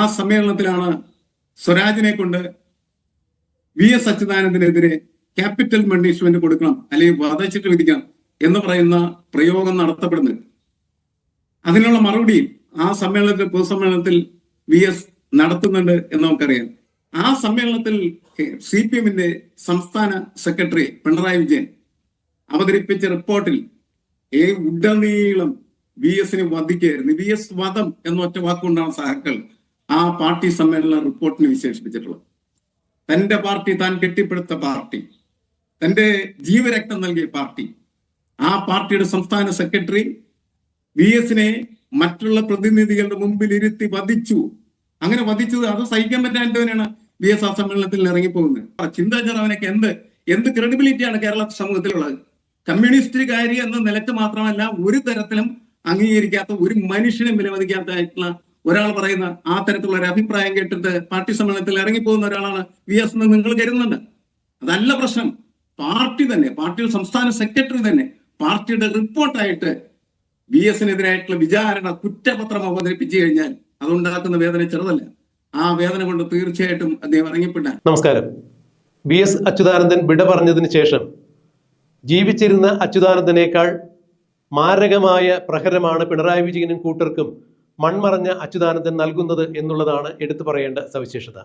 ആ സമ്മേളനത്തിലാണ് സ്വരാജിനെ കൊണ്ട് വി എസ് അച്യുതാനന്ദനെതിരെ ക്യാപിറ്റൽ പണിഷ്മെന്റ് കൊടുക്കണം അല്ലെങ്കിൽ വധച്ചിട്ട് വിധിക്കണം എന്ന് പറയുന്ന പ്രയോഗം നടത്തപ്പെടുന്നത്. അതിനുള്ള മറുപടി ആ സമ്മേളനത്തിൽ പൊതുസമ്മേളനത്തിൽ വി എസ് നടത്തുന്നുണ്ട് എന്ന് നമുക്കറിയാം. ആ സമ്മേളനത്തിൽ സി പി എമ്മിന്റെ സംസ്ഥാന സെക്രട്ടറി പിണറായി വിജയൻ അവതരിപ്പിച്ച റിപ്പോർട്ടിൽ ഏ ഉടനീളം വി എസിനെ വധിക്കുകയായിരുന്നു വി എസ് വധം എന്ന ഒറ്റ വാക്കുകൊണ്ടാണ് സഹാക്കൾ ആ പാർട്ടി സമ്മേളന റിപ്പോർട്ടിനെ വിശേഷിപ്പിച്ചിട്ടുള്ളത്. തന്റെ പാർട്ടി താൻ കെട്ടിപ്പടുത്ത പാർട്ടി തന്റെ ജീവരക്തം നൽകിയ പാർട്ടി ആ പാർട്ടിയുടെ സംസ്ഥാന സെക്രട്ടറി വി എസിനെ മറ്റുള്ള പ്രതിനിധികളുടെ മുമ്പിൽ ഇരുത്തി വധിച്ചു. അങ്ങനെ വധിച്ചത് അത് സഹിക്കാൻ പറ്റാത്തവനാണ് വി എസ് ആ സമ്മേളനത്തിൽ ഇറങ്ങിപ്പോകുന്നത്. ചിന്താചാരവനൊക്കെ എന്ത് എന്ത് ക്രെഡിബിലിറ്റിയാണ് കേരള സമൂഹത്തിലുള്ളത്? കമ്മ്യൂണിസ്റ്റുകാരി എന്ന നിലയ്ക്ക് മാത്രമല്ല ഒരു തരത്തിലും അംഗീകരിക്കാത്ത ഒരു മനുഷ്യനും വിലമതിക്കാത്തതായിട്ടുള്ള ഒരാൾ പറയുന്ന ആ തരത്തിലുള്ള ഒരു അഭിപ്രായം കേട്ടിട്ട് പാർട്ടി സമ്മേളനത്തിൽ ഇറങ്ങിപ്പോകുന്ന ഒരാളാണ് വി എസ് എന്ന് നിങ്ങൾ കരുതുന്നുണ്ട്. അതല്ല പ്രശ്നം. പാർട്ടി തന്നെ പാർട്ടിയുടെ സംസ്ഥാന സെക്രട്ടറി തന്നെ പാർട്ടിയുടെ റിപ്പോർട്ടായിട്ട് വി എസിനെതിരായിട്ടുള്ള വിചാരണ കുറ്റപത്രം അവതരിപ്പിച്ചു കഴിഞ്ഞാൽ അതുണ്ടാക്കുന്ന വേദന ചെറുതല്ല. ആ വേദന കൊണ്ട് തീർച്ചയായിട്ടും അദ്ദേഹം ഇറങ്ങിപ്പെടാൻ. നമസ്കാരം. വി എസ് അച്യുതാനന്ദൻ വിട പറഞ്ഞതിന് ശേഷം ജീവിച്ചിരുന്ന അച്യുതാനന്ദനേക്കാൾ മാരകമായ പ്രഹരമാണ് പിണറായി വിജയനും കൂട്ടർക്കും മൺമറഞ്ഞ അച്യുതാനന്ദൻ നൽകുന്നത് എന്നുള്ളതാണ് എടുത്തു പറയേണ്ട സവിശേഷത.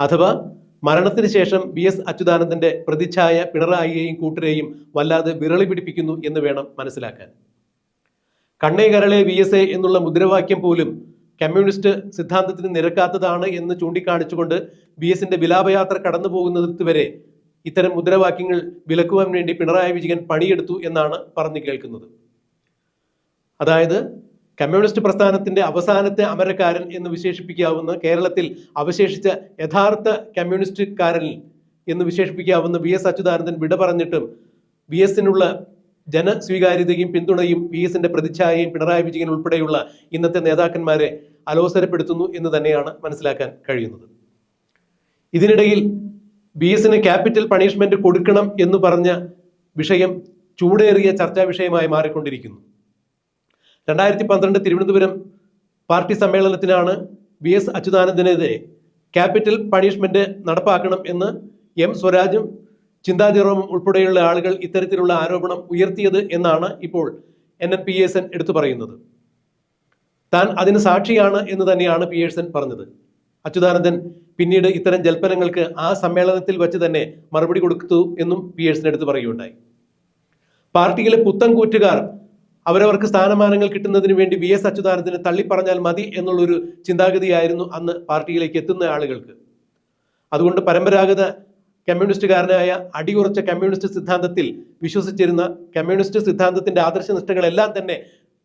അഥവാ മരണത്തിന് ശേഷം ബി എസ് അച്യുതാനന്ദന്റെ പ്രതിച്ഛായ പിണറായിയെയും കൂട്ടരെയും വല്ലാതെ വിരളി പിടിപ്പിക്കുന്നു എന്ന് വേണം മനസ്സിലാക്കാൻ. കണ്ണേ കരളെ വി എസ് എ എന്നുള്ള മുദ്രാവാക്യം പോലും കമ്മ്യൂണിസ്റ്റ് സിദ്ധാന്തത്തിന് നിരക്കാത്തതാണ് എന്ന് ചൂണ്ടിക്കാണിച്ചുകൊണ്ട് ബി എസിന്റെ വിലാപയാത്ര കടന്നു പോകുന്നിടത്ത് വരെ ഇത്തരം മുദ്രാവാക്യങ്ങൾ വിലക്കുവാൻ വേണ്ടി പിണറായി വിജയൻ പണിയെടുത്തു എന്നാണ് പറഞ്ഞു കേൾക്കുന്നത്. അതായത് കമ്മ്യൂണിസ്റ്റ് പ്രസ്ഥാനത്തിന്റെ അവസാനത്തെ അമരക്കാരൻ എന്ന് വിശേഷിപ്പിക്കാവുന്ന കേരളത്തിൽ അവശേഷിച്ച യഥാർത്ഥ കമ്മ്യൂണിസ്റ്റുകാരൻ എന്ന് വിശേഷിപ്പിക്കാവുന്ന വി എസ് അച്യുതാനന്ദൻ വിട പറഞ്ഞിട്ടും വി എസിനുള്ള ജനസ്വീകാര്യതയും പിന്തുണയും വി എസിന്റെ പ്രതിച്ഛായയും പിണറായി വിജയൻ ഉൾപ്പെടെയുള്ള ഇന്നത്തെ നേതാക്കന്മാരെ അലോസരപ്പെടുത്തുന്നു എന്ന് തന്നെയാണ് മനസ്സിലാക്കാൻ കഴിയുന്നത്. ഇതിനിടയിൽ ബി എസിന് ക്യാപിറ്റൽ പണിഷ്മെന്റ് കൊടുക്കണം എന്ന് പറഞ്ഞ വിഷയം ചൂടേറിയ ചർച്ചാ വിഷയമായി മാറിക്കൊണ്ടിരിക്കുന്നു. രണ്ടായിരത്തി പന്ത്രണ്ട് തിരുവനന്തപുരം പാർട്ടി സമ്മേളനത്തിനാണ് വി എസ് അച്യുതാനന്ദനെതിരെ ക്യാപിറ്റൽ പണിഷ്മെന്റ് നടപ്പാക്കണം എന്ന് എം സ്വരാജും ചിന്താ ഉൾപ്പെടെയുള്ള ആളുകൾ ഇത്തരത്തിലുള്ള ആരോപണം ഉയർത്തിയത് എന്നാണ് ഇപ്പോൾ N N P S N എടുത്തു പറയുന്നത്. താൻ അതിന് സാക്ഷിയാണ് എന്ന് തന്നെയാണ് പി എസ് എൻ പറഞ്ഞത്. അച്യുതാനന്ദൻ പിന്നീട് ഇത്തരം ജൽപ്പനങ്ങൾക്ക് ആ സമ്മേളനത്തിൽ വെച്ച് തന്നെ മറുപടി കൊടുത്തു എന്നും പി എസ് എടുത്തു പറയുകയുണ്ടായി. പാർട്ടിയിലെ പുത്തൻ കൂറ്റുകാർ അവരവർക്ക് സ്ഥാനമാനങ്ങൾ കിട്ടുന്നതിന് വേണ്ടി വി എസ് അച്യുതാനന്ദനെ തള്ളിപ്പറഞ്ഞാൽ മതി എന്നുള്ളൊരു ചിന്താഗതിയായിരുന്നു അന്ന് പാർട്ടിയിലേക്ക് എത്തുന്ന ആളുകൾക്ക്. അതുകൊണ്ട് പരമ്പരാഗത കമ്മ്യൂണിസ്റ്റുകാരനായ അടിയുറച്ച കമ്മ്യൂണിസ്റ്റ് സിദ്ധാന്തത്തിൽ വിശ്വസിച്ചിരുന്ന കമ്മ്യൂണിസ്റ്റ് സിദ്ധാന്തത്തിന്റെ ആദർശനിഷ്ഠകളെല്ലാം തന്നെ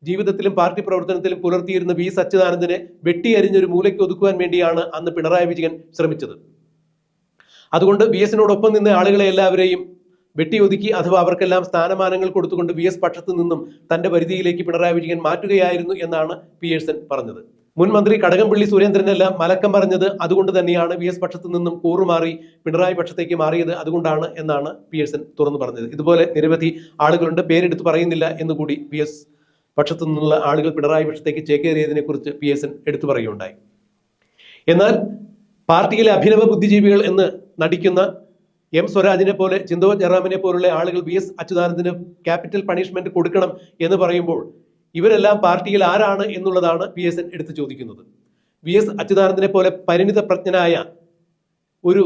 ജീവിതത്തിലും പാർട്ടി പ്രവർത്തനത്തിലും പുലർത്തിയിരുന്ന വി എസ് അച്യുതാനന്ദനെ വെട്ടിയരിഞ്ഞൊരു മൂലയ്ക്ക് ഒതുക്കുവാൻ വേണ്ടിയാണ് അന്ന് പിണറായി വിജയൻ ശ്രമിച്ചത്. അതുകൊണ്ട് വി എസിനോടൊപ്പം നിന്ന ആളുകളെ എല്ലാവരെയും വെട്ടിയൊതുക്കി അഥവാ അവർക്കെല്ലാം സ്ഥാനമാനങ്ങൾ കൊടുത്തുകൊണ്ട് വി എസ് പക്ഷത്തു നിന്നും തന്റെ പരിധിയിലേക്ക് പിണറായി വിജയൻ മാറ്റുകയായിരുന്നു എന്നാണ് പി എഴ്സൺ പറഞ്ഞത്. മുൻ മന്ത്രി കടകംപള്ളി സുരേന്ദ്രനെല്ലാം മലക്കം പറഞ്ഞത് അതുകൊണ്ട് തന്നെയാണ് വി എസ് പക്ഷത്തു നിന്നും കൂറുമാറി പിണറായി പക്ഷത്തേക്ക് മാറിയത് അതുകൊണ്ടാണ് എന്നാണ് പി എഴ്സൺ തുറന്നു പറഞ്ഞത്. ഇതുപോലെ നിരവധി ആളുകളുണ്ട് പേരെടുത്ത് പറയുന്നില്ല എന്നുകൂടി വി എസ് പക്ഷത്തു നിന്നുള്ള ആളുകൾ പിണറായി പക്ഷത്തേക്ക് ചേക്കേറിയതിനെ കുറിച്ച് പി എസ് എൻ എടുത്തു പറയുകയുണ്ടായി. എന്നാൽ പാർട്ടിയിലെ അഭിനവ ബുദ്ധിജീവികൾ എന്ന് നടിക്കുന്ന എം സ്വരാജിനെ പോലെ ചിന്തോ ജറാമിനെ പോലുള്ള ആളുകൾ വി എസ് അച്യുതാനന്ദന് ക്യാപിറ്റൽ പണിഷ്മെന്റ് കൊടുക്കണം എന്ന് പറയുമ്പോൾ ഇവരെല്ലാം പാർട്ടിയിൽ ആരാണ് എന്നുള്ളതാണ് പി എസ് എൻ എടുത്തു ചോദിക്കുന്നത്. വി എസ് അച്യുതാനന്ദനെ പോലെ പരിണിത പ്രജ്ഞനായ ഒരു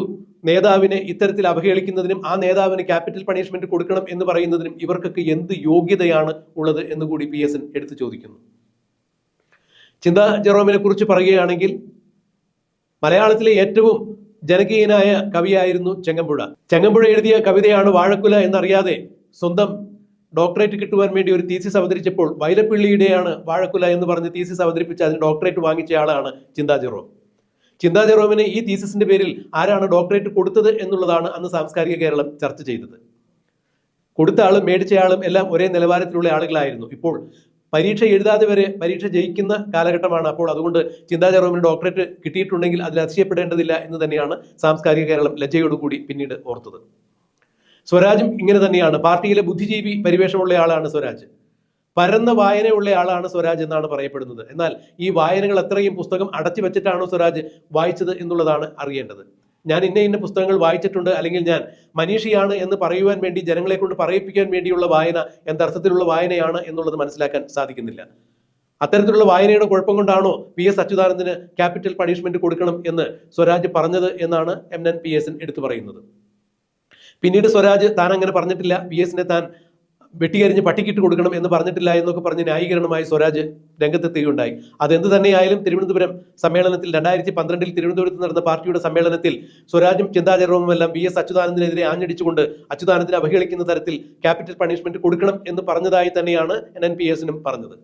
നേതാവിനെ ഇത്തരത്തിൽ അവഹേളിക്കുന്നതിനും ആ നേതാവിന് ക്യാപിറ്റൽ പണിഷ്മെന്റ് കൊടുക്കണം എന്ന് പറയുന്നതിനും ഇവർക്കൊക്കെ എന്ത് യോഗ്യതയാണ് ഉള്ളത് എന്ന് കൂടി പി എസ് എൻ എടുത്തു ചോദിക്കുന്നു. ചിന്താ ജെറോമിനെ കുറിച്ച് പറയുകയാണെങ്കിൽ മലയാളത്തിലെ ഏറ്റവും ജനകീയനായ കവിയായിരുന്നു ചെങ്ങമ്പുഴ. ചെങ്ങമ്പുഴ എഴുതിയ കവിതയാണ് വാഴക്കുല എന്നറിയാതെ സ്വന്തം ഡോക്ടറേറ്റ് കിട്ടുവാൻ വേണ്ടി ഒരു തീസിസ് അവതരിച്ചപ്പോൾ വൈലപ്പിള്ളിയുടെയാണ് വാഴക്കുല എന്ന് പറഞ്ഞ് തീസിസ് അവതരിപ്പിച്ച് അതിന് ഡോക്ടറേറ്റ് വാങ്ങിച്ച ആളാണ് ചിന്താ ജെറോം ചിന്താ ജെറോമിന് ഈ തീസിസിന്റെ പേരിൽ ആരാണ് ഡോക്ടറേറ്റ് കൊടുത്തത് എന്നുള്ളതാണ് അന്ന് സാംസ്കാരിക കേരളം ചർച്ച ചെയ്തത്. കൊടുത്ത ആളും മേടിച്ച ആളും എല്ലാം ഒരേ നിലവാരത്തിലുള്ള ആളുകളായിരുന്നു. ഇപ്പോൾ പരീക്ഷ എഴുതാതെ വരെ പരീക്ഷ ജയിക്കുന്ന കാലഘട്ടമാണ് അപ്പോൾ അതുകൊണ്ട് ചിന്താ ചെറുവിന് ഡോക്ടറേറ്റ് കിട്ടിയിട്ടുണ്ടെങ്കിൽ അതിൽ അതിശയപ്പെടേണ്ടതില്ല എന്ന് തന്നെയാണ് സാംസ്കാരിക കേരളം ലജ്ജയോടുകൂടി പിന്നീട് ഓർത്തത്. സ്വരാജും ഇങ്ങനെ തന്നെയാണ്. പാർട്ടിയിലെ ബുദ്ധിജീവി പരിവേഷമുള്ള ആളാണ് സ്വരാജ്. പരന്ന വായനയുള്ള ആളാണ് സ്വരാജ് എന്നാണ് പറയപ്പെടുന്നത്. എന്നാൽ ഈ വായനകൾ അത്രയും പുസ്തകം അടച്ചു വെച്ചിട്ടാണോ സ്വരാജ് വായിച്ചത് എന്നുള്ളതാണ് അറിയേണ്ടത്. ഞാൻ ഇന്ന ഇന്ന പുസ്തകങ്ങൾ വായിച്ചിട്ടുണ്ട് അല്ലെങ്കിൽ ഞാൻ മനീഷിയാണ് എന്ന് പറയുവാൻ വേണ്ടി ജനങ്ങളെ കൊണ്ട് പറയിപ്പിക്കാൻ വേണ്ടിയുള്ള വായന എന്തർത്ഥത്തിലുള്ള വായനയാണ് എന്നുള്ളത് മനസ്സിലാക്കാൻ സാധിക്കുന്നില്ല. അത്തരത്തിലുള്ള വായനയുടെ കുഴപ്പം കൊണ്ടാണോ പി എസ് അച്യുതാനന്ദന് ക്യാപിറ്റൽ പണിഷ്മെന്റ് കൊടുക്കണം എന്ന് സ്വരാജ് പറഞ്ഞത് എന്നാണ് എം എൻ പി എസ് എടുത്തു പറയുന്നത്. പിന്നീട് സ്വരാജ് താൻ അങ്ങനെ പറഞ്ഞിട്ടില്ല. പി എസിനെ താൻ വെട്ടിയരിഞ്ഞ് പട്ടിക്കിട്ട് കൊടുക്കണം എന്ന് പറഞ്ഞിട്ടില്ല എന്നൊക്കെ പറഞ്ഞ് ന്യായീകരണമായി സ്വരാജ് രംഗത്തെത്തുകയുണ്ടായി. അതെന്ത് തന്നെയായാലും തിരുവനന്തപുരം സമ്മേളനത്തിൽ രണ്ടായിരത്തി പന്ത്രണ്ടിൽ തിരുവനന്തപുരത്ത് നടന്ന പാർട്ടിയുടെ സമ്മേളനത്തിൽ സ്വരാജും ചിന്താചരവുമെല്ലാം വി എസ് അച്യുതാനന്ദനെതിരെ ആഞ്ഞടിച്ചുകൊണ്ട് അച്യുതാനന്ദനെ അവഹേളിക്കുന്ന തരത്തിൽ ക്യാപിറ്റൽ പണിഷ്മെന്റ് കൊടുക്കണം എന്ന് പറഞ്ഞതായി തന്നെയാണ് എൻ എൻ പി എസിനും പറഞ്ഞത്.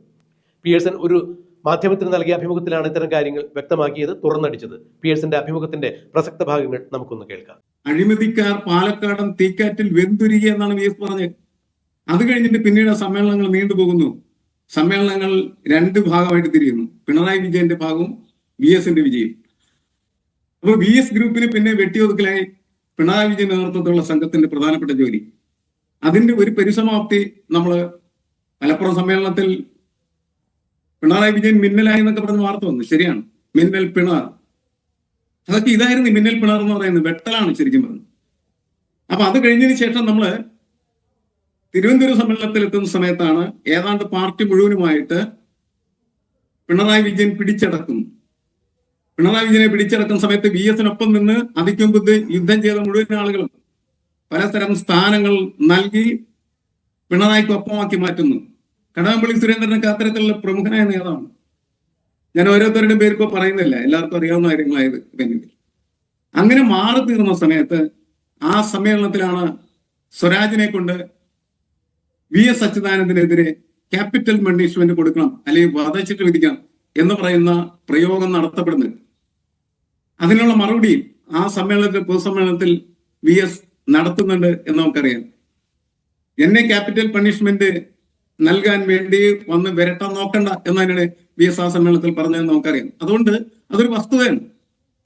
പിയേഴ്സൺ ഒരു മാധ്യമത്തിന് നൽകിയ അഭിമുഖത്തിലാണ് ഇത്തരം കാര്യങ്ങൾ വ്യക്തമാക്കിയത് തുറന്നടിച്ചത്. പിയേഴ്സന്റെ അഭിമുഖത്തിന്റെ പ്രസക്ത ഭാഗങ്ങൾ നമുക്കൊന്ന് കേൾക്കാം. അഴിമതിക്കാർ പാലക്കാടൻ തീക്കാറ്റിൽ വെന്തുരുകി എന്നാണ് വി എസ് പറഞ്ഞത്. അത് കഴിഞ്ഞിട്ട് പിന്നീട് സമ്മേളനങ്ങൾ നീണ്ടുപോകുന്നു സമ്മേളനങ്ങൾ രണ്ട് ഭാഗമായിട്ട് തിരിയുന്നു. പിണറായി വിജയന്റെ ഭാഗവും വി എസിന്റെ വിജയം. അപ്പൊ വി എസ് ഗ്രൂപ്പിന് പിന്നെ വെട്ടിയൊതുക്കലായി പിണറായി വിജയൻ നേതൃത്വത്തിലുള്ള സംഘത്തിന്റെ പ്രധാനപ്പെട്ട ജോലി. അതിന്റെ ഒരു പരിസമാപ്തി നമ്മൾ മലപ്പുറം സമ്മേളനത്തിൽ പിണറായി വിജയൻ മിന്നലായി എന്നൊക്കെ പറഞ്ഞ് വാർത്ത വന്നു. ശരിയാണ്. മിന്നൽ പിണർ. അതൊക്കെ ഇതായിരുന്നു മിന്നൽ പിണർ എന്ന് പറയുന്നത്. വെട്ടലാണ് ശരിക്കും പറഞ്ഞത്. അപ്പൊ അത് കഴിഞ്ഞതിന് ശേഷം നമ്മൾ തിരുവനന്തപുരം സമ്മേളനത്തിൽ എത്തുന്ന സമയത്താണ് ഏതാണ്ട് പാർട്ടി മുഴുവനുമായിട്ട് പിണറായി വിജയൻ പിടിച്ചടക്കുന്നു പിണറായി വിജയനെ പിടിച്ചടക്കുന്ന സമയത്ത് വി എസിനൊപ്പം നിന്ന് അതിക്കുമ്പത്ത് യുദ്ധം ചെയ്ത മുഴുവൻ ആളുകളും പലതരം സ്ഥാനങ്ങൾ നൽകി പിണറായിക്ക് ഒപ്പമാക്കി മാറ്റുന്നു. കടകംപള്ളി സുരേന്ദ്രനൊക്കെ അത്തരത്തിലുള്ള പ്രമുഖനായ നേതാവാണ്. ഞാൻ ഓരോരുത്തരുടെ പേര് ഇപ്പൊ പറയുന്നില്ല. എല്ലാവർക്കും അറിയാവുന്ന കാര്യങ്ങളായത് പിന്നീട് അങ്ങനെ മാറി തീർന്ന സമയത്ത് ആ സമ്മേളനത്തിലാണ് സ്വരാജിനെ കൊണ്ട് വി എസ് അച്യുതാനന്ദനെതിരെ ക്യാപിറ്റൽ പണിഷ്മെന്റ് കൊടുക്കണം അല്ലെങ്കിൽ വധച്ചിട്ട് വിധിക്കണം എന്ന് പറയുന്ന പ്രയോഗം നടത്തപ്പെടുന്നുണ്ട് അതിനുള്ള മറുപടി ആ സമ്മേളനത്തിൽ പൊതുസമ്മേളനത്തിൽ വി എസ് നടത്തുന്നുണ്ട് എന്ന് നമുക്കറിയാം. എന്നെ ക്യാപിറ്റൽ പണിഷ്മെന്റ് നൽകാൻ വേണ്ടി വന്ന് വിരട്ടാൻ നോക്കണ്ട എന്നതിനാണ് വി എസ് ആ സമ്മേളനത്തിൽ പറഞ്ഞതെന്ന് നമുക്കറിയാം. അതുകൊണ്ട് അതൊരു വസ്തുതയാണ്.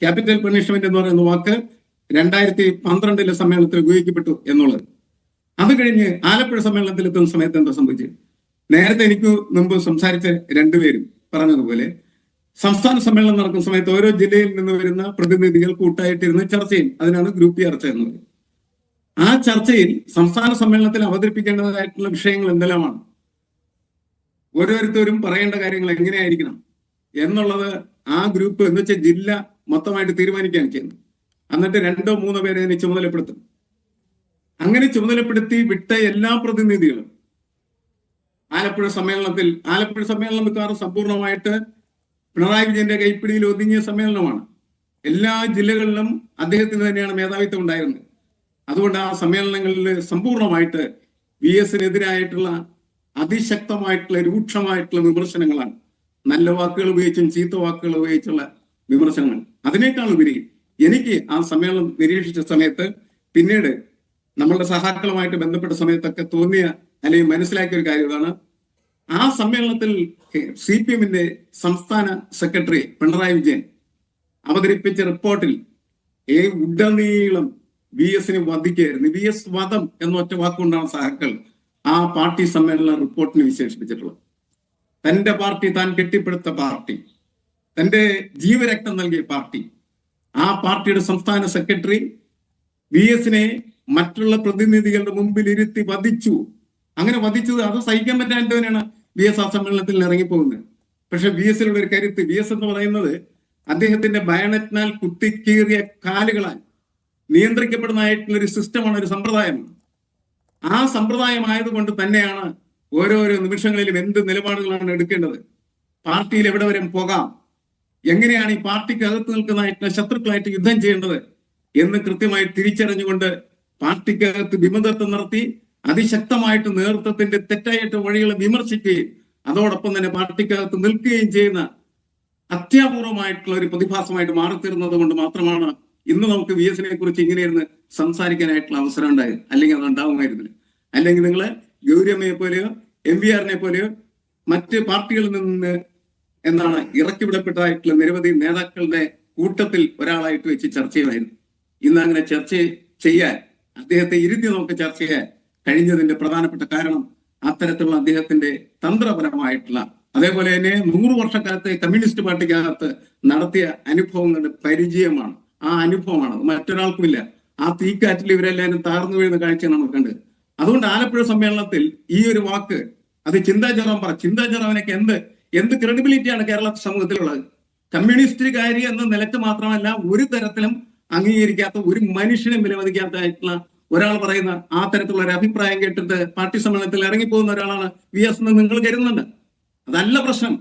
ക്യാപിറ്റൽ പണിഷ്മെന്റ് എന്ന് പറയുന്ന വാക്ക് രണ്ടായിരത്തി പന്ത്രണ്ടിലെ സമ്മേളനത്തിൽ ഉപയോഗിക്കപ്പെട്ടു എന്നുള്ളത്. അത് കഴിഞ്ഞ് ആലപ്പുഴ സമ്മേളനത്തിൽ എത്തുന്ന സമയത്ത് എന്താ സംഭവിച്ചത് നേരത്തെ എനിക്ക് മുമ്പ് സംസാരിച്ച രണ്ടുപേരും പറഞ്ഞതുപോലെ സംസ്ഥാന സമ്മേളനം നടക്കുന്ന സമയത്ത് ഓരോ ജില്ലയിൽ നിന്ന് വരുന്ന പ്രതിനിധികൾ കൂട്ടായിട്ടിരുന്ന് ചർച്ച ചെയ്യും. അതിനാണ് ഗ്രൂപ്പ് ചർച്ച എന്ന് പറയുന്നത്. ആ ചർച്ചയിൽ സംസ്ഥാന സമ്മേളനത്തിൽ അവതരിപ്പിക്കേണ്ടതായിട്ടുള്ള വിഷയങ്ങൾ എന്തെല്ലാമാണ്? ഓരോരുത്തരും പറയേണ്ട കാര്യങ്ങൾ എങ്ങനെയായിരിക്കണം എന്നുള്ളത് ആ ഗ്രൂപ്പ് എന്ന് വെച്ചാൽ ജില്ല മൊത്തമായിട്ട് തീരുമാനിക്കുകയാണ് ചെയ്യുന്നത്. എന്നിട്ട് രണ്ടോ മൂന്നോ പേരെ ചുമതലപ്പെടുത്തും. അങ്ങനെ ചുമതലപ്പെടുത്തി വിട്ട എല്ലാ പ്രതിനിധികളും ആലപ്പുഴ സമ്മേളനത്തിൽ ആലപ്പുഴ സമ്മേളനം മിക്കവാറും സമ്പൂർണമായിട്ട് പിണറായി വിജയന്റെ കൈപ്പിടിയിൽ ഒതുങ്ങിയ സമ്മേളനമാണ്. എല്ലാ ജില്ലകളിലും അദ്ദേഹത്തിന് തന്നെയാണ് മേധാവിത്വം ഉണ്ടായിരുന്നത്. അതുകൊണ്ട് ആ സമ്മേളനങ്ങളിൽ സമ്പൂർണമായിട്ട് വി എസിനെതിരായിട്ടുള്ള അതിശക്തമായിട്ടുള്ള രൂക്ഷമായിട്ടുള്ള വിമർശനങ്ങളാണ്. നല്ല വാക്കുകൾ ഉപയോഗിച്ചും ചീത്ത വാക്കുകൾ ഉപയോഗിച്ചുള്ള വിമർശനങ്ങൾ. അതിനേക്കാൾ ഉപരി എനിക്ക് ആ സമ്മേളനം നിരീക്ഷിച്ച സമയത്ത് പിന്നീട് നമ്മളുടെ സഹാക്കളുമായിട്ട് ബന്ധപ്പെട്ട സമയത്തൊക്കെ തോന്നിയ അല്ലെങ്കിൽ മനസ്സിലാക്കിയ ഒരു കാര്യം ഇതാണ്. ആ സമ്മേളനത്തിൽ സി പി എമ്മിന്റെ സംസ്ഥാന സെക്രട്ടറി പിണറായി വിജയൻ അവതരിപ്പിച്ച റിപ്പോർട്ടിൽ ഏ ഉടനീളം വി എസിനെ വധിക്കുകയായിരുന്നു. വി എസ് വധം എന്ന ഒറ്റ വാക്കുകൊണ്ടാണ് സഹാക്കൾ ആ പാർട്ടി സമ്മേളന റിപ്പോർട്ടിനെ വിശേഷിപ്പിച്ചിട്ടുള്ളത്. തന്റെ പാർട്ടി താൻ കെട്ടിപ്പടുത്ത പാർട്ടി തന്റെ ജീവരക്തം നൽകിയ പാർട്ടി ആ പാർട്ടിയുടെ സംസ്ഥാന സെക്രട്ടറി വി എസിനെ മറ്റുള്ള പ്രതിനിധികളുടെ മുമ്പിൽ ഇരുത്തി വധിച്ചു. അങ്ങനെ വധിച്ചത് അത് സഹിക്കാൻ പറ്റാണ്ട് തന്നെയാണ്? വി എസ് ആ സമ്മേളനത്തിൽ ഇറങ്ങിപ്പോകുന്നത്. പക്ഷെ വി എസിലുള്ള ഒരു കരുത്ത് വി എസ് എന്ന് പറയുന്നത് അദ്ദേഹത്തിന്റെ ബയണറ്റിനാൽ കുത്തിക്കീറിയ കാലുകളാൽ നിയന്ത്രിക്കപ്പെടുന്നതായിട്ടുള്ള ഒരു സിസ്റ്റമാണ് ഒരു സമ്പ്രദായമാണ് ആ സമ്പ്രദായമായതുകൊണ്ട് തന്നെയാണ് ഓരോരോ നിമിഷങ്ങളിലും എന്ത് നിലപാടുകളാണ് എടുക്കേണ്ടത്? പാർട്ടിയിൽ എവിടെ വരെ പോകാം? എങ്ങനെയാണ് ഈ പാർട്ടിക്ക് അകത്ത് നിൽക്കുന്നതായിട്ടുള്ള ശത്രുക്കളായിട്ട് യുദ്ധം ചെയ്യേണ്ടത് എന്ന് കൃത്യമായി തിരിച്ചറിഞ്ഞുകൊണ്ട് പാർട്ടിക്കകത്ത് വിമതത്വം നടത്തി അതിശക്തമായിട്ട് നേതൃത്വത്തിന്റെ തെറ്റായിട്ട് വഴികളെ വിമർശിക്കുകയും അതോടൊപ്പം തന്നെ പാർട്ടിക്കകത്ത് നിൽക്കുകയും ചെയ്യുന്ന അത്യാപൂർവമായിട്ടുള്ള ഒരു പ്രതിഭാസമായിട്ട് മാറിത്തീർന്നത് കൊണ്ട് മാത്രമാണ് ഇന്ന് നമുക്ക് വി എസിനെ കുറിച്ച് ഇങ്ങനെയിരുന്ന് സംസാരിക്കാനായിട്ടുള്ള അവസരം ഉണ്ടായത്. അല്ലെങ്കിൽ അത് ഉണ്ടാവുമായിരുന്നില്ല. അല്ലെങ്കിൽ നിങ്ങൾ ഗൗരിയമ്മയെ പോലെയോ എം വി ആറിനെ പോലെയോ മറ്റ് പാർട്ടികളിൽ നിന്ന് എന്താണ് ഇറക്കിവിടപ്പെട്ടതായിട്ടുള്ള നിരവധി നേതാക്കളുടെ കൂട്ടത്തിൽ ഒരാളായിട്ട് വെച്ച് ചർച്ച ചെയ്യുമായിരുന്നു. ഇന്ന് അങ്ങനെ ചർച്ച ചെയ്യാൻ അദ്ദേഹത്തെ ഇരുത്തി നമുക്ക് ചർച്ച ചെയ്യാൻ കഴിഞ്ഞതിന്റെ പ്രധാനപ്പെട്ട കാരണം അത്തരത്തിലുള്ള അദ്ദേഹത്തിന്റെ തന്ത്രപരമായിട്ടുള്ള അതേപോലെ തന്നെ നൂറ് വർഷക്കാലത്തെ കമ്മ്യൂണിസ്റ്റ് പാർട്ടിക്കകത്ത് നടത്തിയ അനുഭവങ്ങളുടെ പരിചയമാണ്. ആ അനുഭവമാണ്. അത് മറ്റൊരാൾക്കുമില്ല. ആ തീക്കാറ്റിൽ ഇവരെല്ലാവരും താർന്നു വീഴുന്ന കാഴ്ച നമ്മൾ കണ്ടത്. അതുകൊണ്ട് ആലപ്പുഴ സമ്മേളനത്തിൽ ഈ ഒരു വാക്ക് അത് ചിന്താചറവൻ പറ. ചിന്താചറവനൊക്കെ എന്ത് എന്ത് ക്രെഡിബിലിറ്റിയാണ് കേരള സമൂഹത്തിലുള്ളത്? കമ്മ്യൂണിസ്റ്റുകാരി എന്ന നിലയ്ക്ക് മാത്രമല്ല ഒരു തരത്തിലും അംഗീകരിക്കാത്ത ഒരു മനുഷ്യനെ വിലമതിക്കാത്തതായിട്ടുള്ള ഒരാൾ പറയുന്ന ആ തരത്തിലുള്ള ഒരു അഭിപ്രായം കേട്ടിട്ട് പാർട്ടി സമ്മേളനത്തിൽ ഇറങ്ങിപ്പോകുന്ന ഒരാളാണ് വി എസ് എന്ന് നിങ്ങൾ കരുതുന്നുണ്ട്. അതല്ല പ്രശ്നം.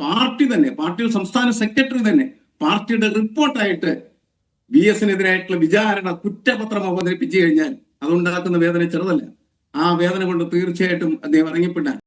പാർട്ടി തന്നെ പാർട്ടിയുടെ സംസ്ഥാന സെക്രട്ടറി തന്നെ പാർട്ടിയുടെ റിപ്പോർട്ടായിട്ട് വി എസിനെതിരായിട്ടുള്ള വിചാരണ കുറ്റപത്രം അവതരിപ്പിച്ചു കഴിഞ്ഞാൽ അതുണ്ടാക്കുന്ന വേദന ചെറുതല്ല. ആ വേദന കൊണ്ട് തീർച്ചയായിട്ടും അദ്ദേഹം ഇറങ്ങിപ്പെട്ടാൽ